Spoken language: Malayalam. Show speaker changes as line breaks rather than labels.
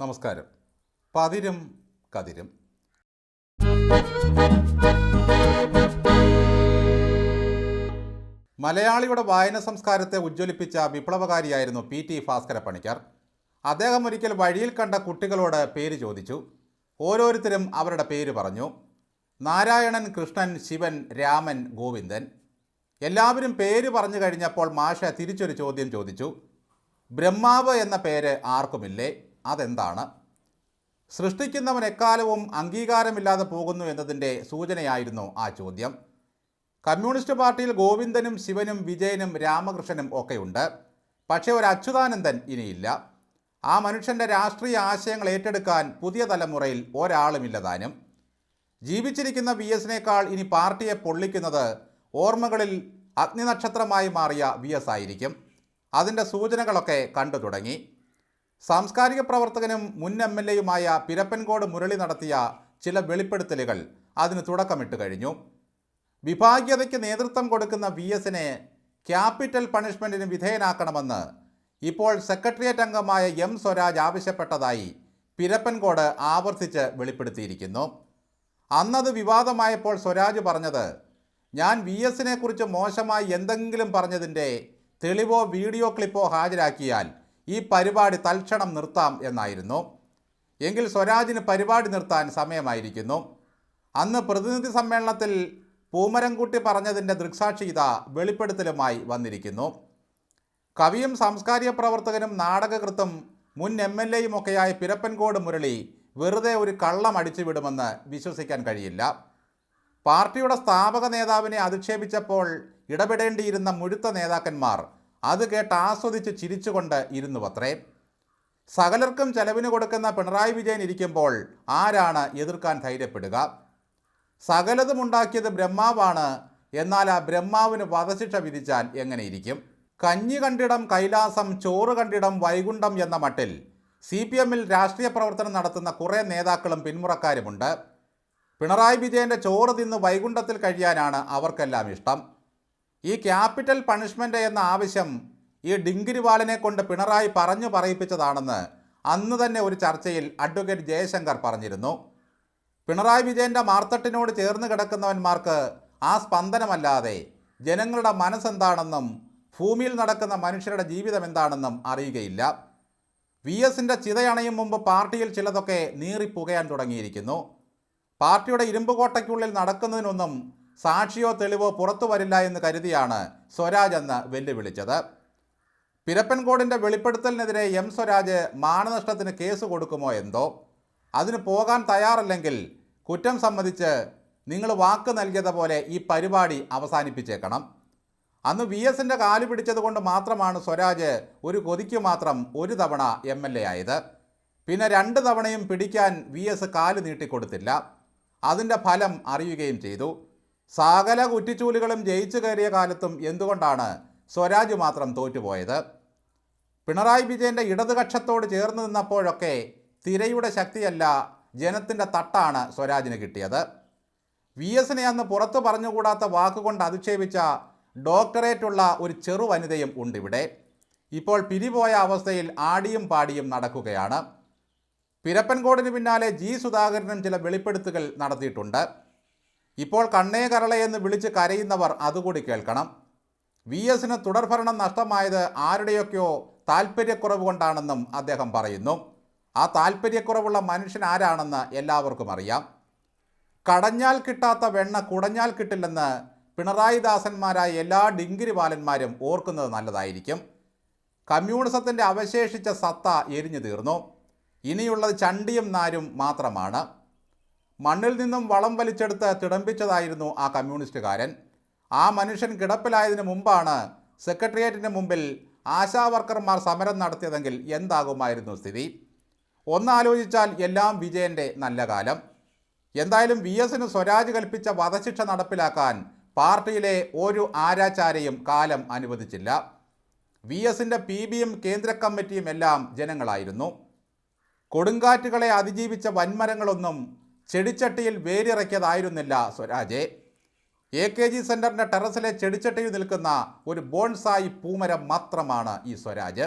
നമസ്കാരം. പതിരും കതിരും. മലയാളിയുടെ വായന സംസ്കാരത്തെ ഉജ്ജ്വലിപ്പിച്ച വിപ്ലവകാരിയായിരുന്നു പി ടി ഭാസ്കര പണിക്കർ. അദ്ദേഹം ഒരിക്കൽ വഴിയിൽ കണ്ട കുട്ടികളോട് പേര് ചോദിച്ചു. ഓരോരുത്തരും അവരുടെ പേര് പറഞ്ഞു. നാരായണൻ കൃഷ്ണൻ ശിവൻ രാമൻ ഗോവിന്ദൻ. എല്ലാവരും പേര് പറഞ്ഞു കഴിഞ്ഞപ്പോൾ മാഷ തിരിച്ചൊരു ചോദ്യം ചോദിച്ചു. ബ്രഹ്മാവ് എന്ന പേര് ആർക്കുമില്ലേ? അതെന്താണ്? സൃഷ്ടിക്കുന്നവൻ എക്കാലവും അംഗീകാരമില്ലാതെ പോകുന്നു എന്നതിന്റെ സൂചനയായിരുന്നു ആ ചോദ്യം. കമ്മ്യൂണിസ്റ്റ് പാർട്ടിയിൽ ഗോവിന്ദനും ശിവനും വിജയനും രാമകൃഷ്ണനും ഒക്കെയുണ്ട്. പക്ഷേ ഒരു അച്യുതാനന്ദൻ ഇനിയില്ല. ആ മനുഷ്യന്റെ രാഷ്ട്രീയ ആശയങ്ങൾ ഏറ്റെടുക്കാൻ പുതിയ തലമുറയിൽ ഒരാളുമില്ലതാനും ജീവിച്ചിരിക്കുന്ന വി എസിനേക്കാൾ ഇനി പാർട്ടിയെ പൊള്ളിക്കുന്നത് ഓർമ്മകളിൽ അഗ്നിനക്ഷത്രമായി മാറിയ വി എസ് ആയിരിക്കും. അതിന്റെ സൂചനകളൊക്കെ കണ്ടു തുടങ്ങി. സാംസ്കാരിക പ്രവർത്തകനും മുൻ എം എൽ എയുമായ പിരപ്പൻകോട് മുരളി നടത്തിയ ചില വെളിപ്പെടുത്തലുകൾ അതിന് തുടക്കമിട്ട് കഴിഞ്ഞു. വിഭാഗീയതയ്ക്ക് നേതൃത്വം കൊടുക്കുന്ന വി എസിനെ ക്യാപിറ്റൽ പണിഷ്മെന്റിന് വിധേയനാക്കണമെന്ന് ഇപ്പോൾ സെക്രട്ടേറിയറ്റ് അംഗമായ എം സ്വരാജ് ആവശ്യപ്പെട്ടതായി പിരപ്പൻകോട് ആവർത്തിച്ച് വെളിപ്പെടുത്തിയിരിക്കുന്നു. അന്നത് വിവാദമായപ്പോൾ സ്വരാജ് പറഞ്ഞത് ഞാൻ വി എസിനെ കുറിച്ച് മോശമായി എന്തെങ്കിലും പറഞ്ഞതിന്റെ തെളിവോ വീഡിയോ ക്ലിപ്പോ ഹാജരാക്കിയാൽ ഈ പരിപാടി തൽക്ഷണം നിർത്താം എന്നായിരുന്നു. എങ്കിൽ സ്വരാജിന് പരിപാടി നിർത്താൻ സമയമായിരിക്കുന്നു. അന്ന് പ്രതിനിധി സമ്മേളനത്തിൽ പൂമരംകുട്ടി പറഞ്ഞതിന്റെ ദൃക്സാക്ഷി ഇതാ വെളിപ്പെടുത്തലുമായി വന്നിരിക്കുന്നു. കവിയും സാംസ്കാരിക പ്രവർത്തകനും നാടകകൃത്തും മുൻ എം എൽ എയും ഒക്കെയായ പിരപ്പൻകോട് മുരളി വെറുതെ ഒരു കള്ളം അടിച്ചു വിടുമെന്ന് വിശ്വസിക്കാൻ കഴിയില്ല. പാർട്ടിയുടെ സ്ഥാപക നേതാവിനെ അധിക്ഷേപിച്ചപ്പോൾ ഇടപെടേണ്ടിയിരുന്ന മുഴുത്ത നേതാക്കന്മാർ അത് കേട്ട് ആസ്വദിച്ച് ചിരിച്ചുകൊണ്ട് ഇരുന്നു അത്രേ സകലർക്കും ചെലവിന് കൊടുക്കുന്ന പിണറായി വിജയൻ ഇരിക്കുമ്പോൾ ആരാണ് എതിർക്കാൻ ധൈര്യപ്പെടുക? സകലതും ഉണ്ടാക്കിയത് ബ്രഹ്മാവാണ്. എന്നാൽ ആ ബ്രഹ്മാവിന് വധശിക്ഷ വിധിച്ചാൽ എങ്ങനെയിരിക്കും കഞ്ഞി കണ്ടിടം കൈലാസം ചോറ് കണ്ടിടം വൈകുണ്ഠം എന്ന മട്ടിൽ സി പി എമ്മിൽ രാഷ്ട്രീയ പ്രവർത്തനം നടത്തുന്ന കുറേ നേതാക്കളും പിന്മുറക്കാരുമുണ്ട്. പിണറായി വിജയന്റെ ചോറ് തിന്ന് വൈകുണ്ഠത്തിൽ കഴിയാനാണ് അവർക്കെല്ലാം ഇഷ്ടം. ഈ ക്യാപിറ്റൽ പണിഷ്മെന്റ് എന്ന ആവശ്യം ഈ ഡിങ്കിരിവാളിനെ കൊണ്ട് പിണറായി പറഞ്ഞു പറയിപ്പിച്ചതാണെന്ന് അന്ന് തന്നെ ഒരു ചർച്ചയിൽ അഡ്വക്കേറ്റ് ജയശങ്കർ പറഞ്ഞിരുന്നു. പിണറായി വിജയന്റെ മാർത്തട്ടിനോട് ചേർന്ന് കിടക്കുന്നവന്മാർക്ക് ആ സ്പന്ദനമല്ലാതെ ജനങ്ങളുടെ മനസ്സെന്താണെന്നും ഭൂമിയിൽ നടക്കുന്ന മനുഷ്യരുടെ ജീവിതം എന്താണെന്നും അറിയുകയില്ല. വി എസിന്റെ ചിതയണയും മുമ്പ് പാർട്ടിയിൽ ചിലതൊക്കെ നീറിപ്പുകയാൻ തുടങ്ങിയിരിക്കുന്നു. പാർട്ടിയുടെ ഇരുമ്പുകോട്ടയ്ക്കുള്ളിൽ നടക്കുന്നതിനൊന്നും സാക്ഷിയോ തെളിവോ പുറത്തു വരില്ല എന്ന് കരുതിയാണ് സ്വരാജ് എന്ന് വെല്ലുവിളിച്ചത്. പിരപ്പൻകോടിന്റെ വെളിപ്പെടുത്തലിനെതിരെ എം സ്വരാജ് മാനനഷ്ടത്തിന് കേസ് കൊടുക്കുമോ എന്തോ? അതിന് പോകാൻ തയ്യാറല്ലെങ്കിൽ കുറ്റം സമ്മതിച്ച് നിങ്ങൾ വാക്ക് നൽകിയത് പോലെ ഈ പരിപാടി അവസാനിപ്പിച്ചേക്കണം. അന്ന് വി എസിന്റെ കാൽ പിടിച്ചതുകൊണ്ട് മാത്രമാണ് സ്വരാജ് ഒരു കൊതിക്ക് മാത്രം ഒരു തവണ എം എൽ എ ആയത്. പിന്നെ രണ്ട് തവണയും പിടിക്കാൻ വി എസ് കാൽ നീട്ടിക്കൊടുത്തില്ല. അതിന്റെ ഫലം അറിയുകയും ചെയ്തു. സകല കുറ്റിച്ചൂലുകളും ജയിച്ചു കയറിയ കാലത്തും എന്തുകൊണ്ടാണ് സ്വരാജ് മാത്രം തോറ്റുപോയത്? പിണറായി വിജയന്റെ ഇടതുകക്ഷത്തോട് ചേർന്ന് നിന്നപ്പോഴൊക്കെ തിരയുടെ ശക്തിയല്ല ജനത്തിന്റെ തട്ടാണ് സ്വരാജിന് കിട്ടിയത്. വി എസിനെ അന്ന് പുറത്തു പറഞ്ഞുകൂടാത്ത വാക്കുകൊണ്ട് അധിക്ഷേപിച്ച ഡോക്ടറേറ്റുള്ള ഒരു ചെറു വനിതയും ഉണ്ടിവിടെ. ഇപ്പോൾ പിരിപോയ അവസ്ഥയിൽ ആടിയും പാടിയും നടക്കുകയാണ്. പിരപ്പൻകോടിന് പിന്നാലെ ജി സുധാകരനും ചില വെളിപ്പെടുത്തുകൾ നടത്തിയിട്ടുണ്ട്. ഇപ്പോൾ കണ്ണേ കരളെ എന്ന് വിളിച്ച് കരയുന്നവർ അതുകൂടി കേൾക്കണം. വി എസിന് തുടർഭരണം നഷ്ടമായത് ആരുടെയൊക്കെയോ താല്പര്യക്കുറവ് കൊണ്ടാണെന്നും അദ്ദേഹം പറയുന്നു. ആ താല്പര്യക്കുറവുള്ള മനുഷ്യൻ ആരാണെന്ന് എല്ലാവർക്കും അറിയാം. കടഞ്ഞാൽ കിട്ടാത്ത വെണ്ണ കുടഞ്ഞാൽ കിട്ടില്ലെന്ന് പിണറായി ദാസന്മാരായ എല്ലാ ഡിങ്കിരി ബാലന്മാരും ഓർക്കുന്നത് നല്ലതായിരിക്കും. കമ്മ്യൂണിസത്തിന്റെ അവശേഷിച്ച സത്ത എരിഞ്ഞു തീർന്നു. ഇനിയുള്ളത് ചണ്ടിയും നാരും മാത്രമാണ്. മണ്ണിൽ നിന്നും വളം വലിച്ചെടുത്ത് തിടമ്പിച്ചതായിരുന്നു ആ കമ്മ്യൂണിസ്റ്റുകാരൻ. ആ മനുഷ്യൻ കിടപ്പിലായതിനു മുമ്പാണ് സെക്രട്ടേറിയറ്റിന് മുമ്പിൽ ആശാവർക്കർമാർ സമരം നടത്തിയതെങ്കിൽ എന്താകുമായിരുന്നു സ്ഥിതി? ഒന്നാലോചിച്ചാൽ എല്ലാം വിജയന്റെ നല്ല കാലം. എന്തായാലും വി എസിന് സ്വരാജ് കൽപ്പിച്ച വധശിക്ഷ നടപ്പിലാക്കാൻ പാർട്ടിയിലെ ഒരു ആരാചാരയും കാലം അനുവദിച്ചില്ല. വി എസിന്റെ പി ബിയും കേന്ദ്ര കമ്മിറ്റിയും എല്ലാം ജനങ്ങളായിരുന്നു. കൊടുങ്കാറ്റുകളെ അതിജീവിച്ച വൻമരങ്ങളൊന്നും ചെടിച്ചട്ടിയിൽ വേരിറക്കിയതായിരുന്നില്ല സ്വരാജെ. എ കെ ജി സെന്ററിന്റെ ടെറസിലെ ചെടിച്ചട്ടിയിൽ നിൽക്കുന്ന ഒരു ബോൺസായി പൂമരം മാത്രമാണ് ഈ സ്വരാജ്.